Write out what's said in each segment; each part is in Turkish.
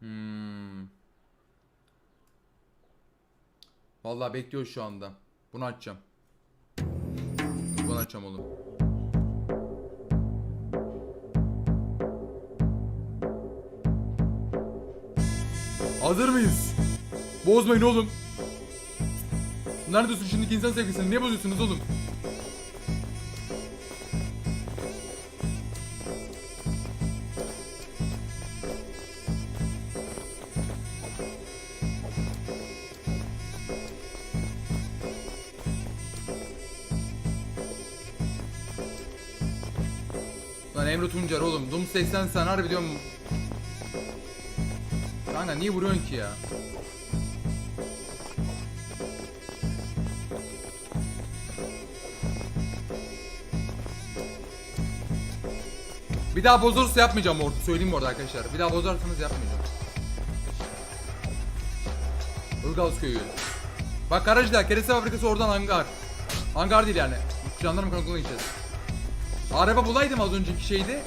Hmm. Vallahi bekliyor şu anda. Bunu açacağım. Bunu açacağım oğlum. Hazır mıyız? Bozmayın oğlum. Neredesin şimdiki insan sevgisini? Niye bozuyorsunuz oğlum? Emre Tuncer oğlum. Doom 80 sen harbi diyorum. Kanka niye vuruyorsun ki ya? Bir daha bozulursa yapmayacağım orada. Söyleyeyim orada arkadaşlar. Bir daha bozarsanız yapmayacağım. Ilgaz köyü. Bak Karacılar, kereste fabrikası oradan hangar. Hangar değil yani. Jandarma karakoluna gideceğiz. Araba bulaydım az önceki şeydi.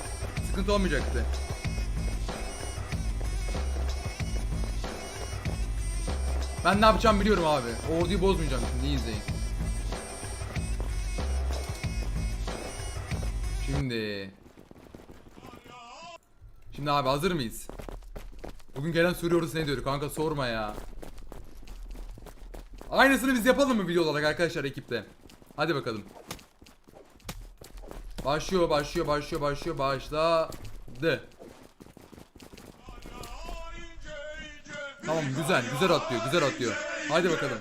Sıkıntı olmayacaktı. Ben ne yapacağım biliyorum abi. Orduyu bozmayacağım şimdi izleyin. Şimdi. Şimdi abi hazır mıyız? Bugün gelen soruyoruz ne diyor kanka sorma ya. Aynısını biz yapalım mı video olarak arkadaşlar ekipte? Hadi bakalım. Başlıyor, başlıyor, başlıyor, başlıyor, başladı. Tamam güzel, güzel atlıyor, güzel atlıyor. Hadi bakalım.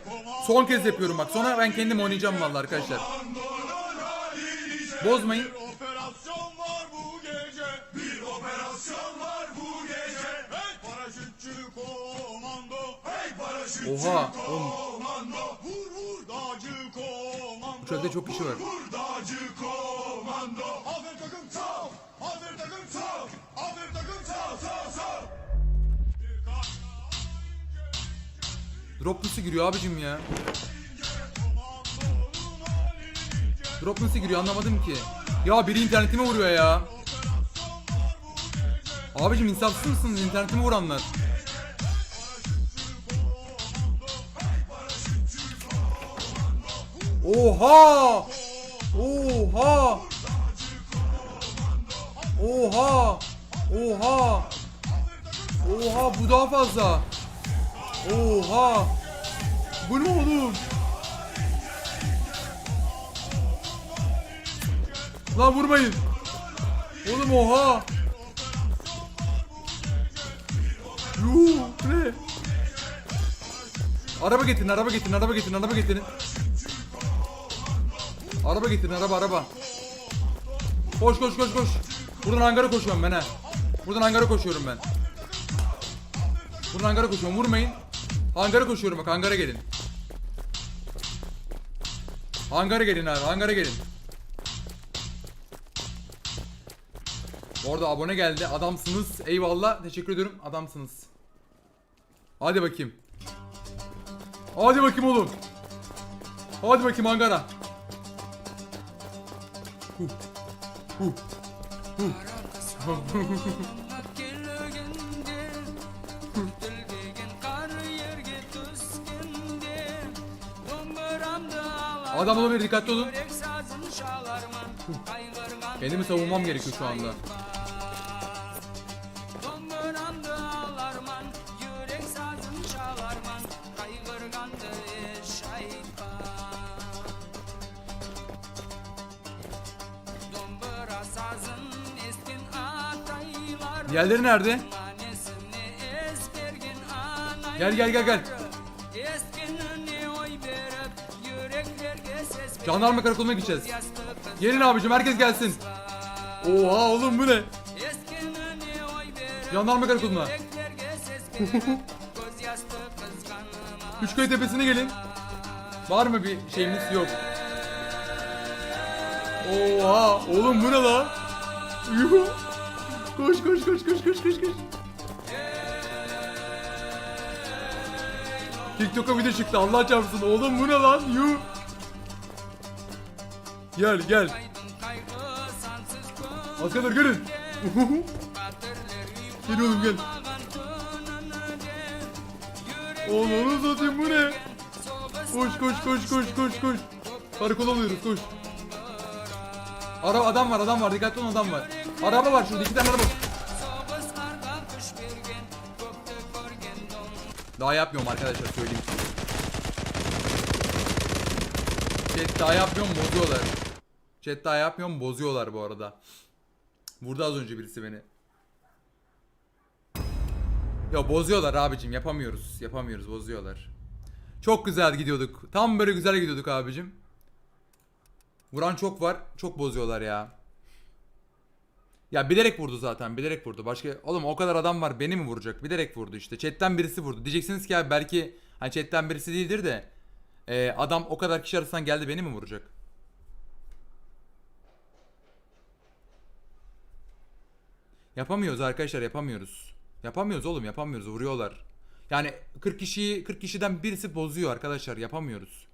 Son kez yapıyorum bak. Sonra ben kendim oynayacağım vallahi arkadaşlar. Bozmayın. Oha, oğlum. çölde çok kişi var. Komando. Aferin takım sağ. Aferin takım sağ. Aferin takım sağ sağ sağ. Drop nasıl giriyor abicim ya? Drop nasıl giriyor anlamadım ki. Ya biri internetime vuruyor ya. Abicim insafsız mısınız internetime vuranlar? Oha! Oha! Oha! Oha! Oha bu daha fazla. Oha! Bu ne oğlum? Lan vurmayın. Oğlum oha! Yuh ne? Araba getirin, araba getirin, araba getirin, araba getirin. Araba getirin, araba, araba. Koş koş koş koş. Buradan hangara koşuyorum ben ha. Buradan hangara koşuyorum ben. Buradan hangara koşuyorum. Vurmayın. Hangara koşuyorum bak. Hangara gelin. Hangara gelin abi. Hangara gelin. Orada abone geldi. Adamsınız. Eyvallah. Teşekkür ediyorum. Adamsınız. Hadi bakayım. Hadi bakayım oğlum. Hadi bakayım hangara. Huh. Huh. Adam olabilir dikkatli olun. Kendimi savunmam gerekiyor şu anda. Diğerleri nerede? Gel gel gel gel. Jandarma karakoluna gideceğiz. Gelin abicim herkes gelsin. Oha oğlum bu ne? Jandarma karakoluna. Üçköy tepesine gelin. Var mı bir şeyimiz? Yok. Oha oğlum bu ne lan? Yuh. Koş koş koş koş koş koş koş. TikTok'a video çıktı Allah çarpsın oğlum bu ne lan yuh. Gel gel. Askerler gelin. gel oğlum gel. Oğlum satayım bu ne? Koş koş koş koş koş koş. Karakol alıyoruz koş. Araba adam var adam var dikkatli olun adam var. Araba var şurada iki tane araba. Daha yapmıyorum arkadaşlar söyleyeyim. Chat daha yapmıyorum bozuyorlar. Chat daha yapmıyorum bozuyorlar bu arada. Vurdu az önce birisi beni. Ya bozuyorlar abicim yapamıyoruz. Yapamıyoruz bozuyorlar. Çok güzel gidiyorduk. Tam böyle güzel gidiyorduk abicim. Vuran çok var. Çok bozuyorlar ya. Ya bilerek vurdu zaten. Bilerek vurdu. Başka oğlum o kadar adam var beni mi vuracak? Bilerek vurdu işte. Chat'ten birisi vurdu. Diyeceksiniz ki abi belki hani chat'ten birisi değildir de e, adam o kadar kişi arasından geldi beni mi vuracak? Yapamıyoruz arkadaşlar yapamıyoruz. Yapamıyoruz oğlum yapamıyoruz vuruyorlar. Yani 40 kişiyi 40 kişiden birisi bozuyor arkadaşlar yapamıyoruz.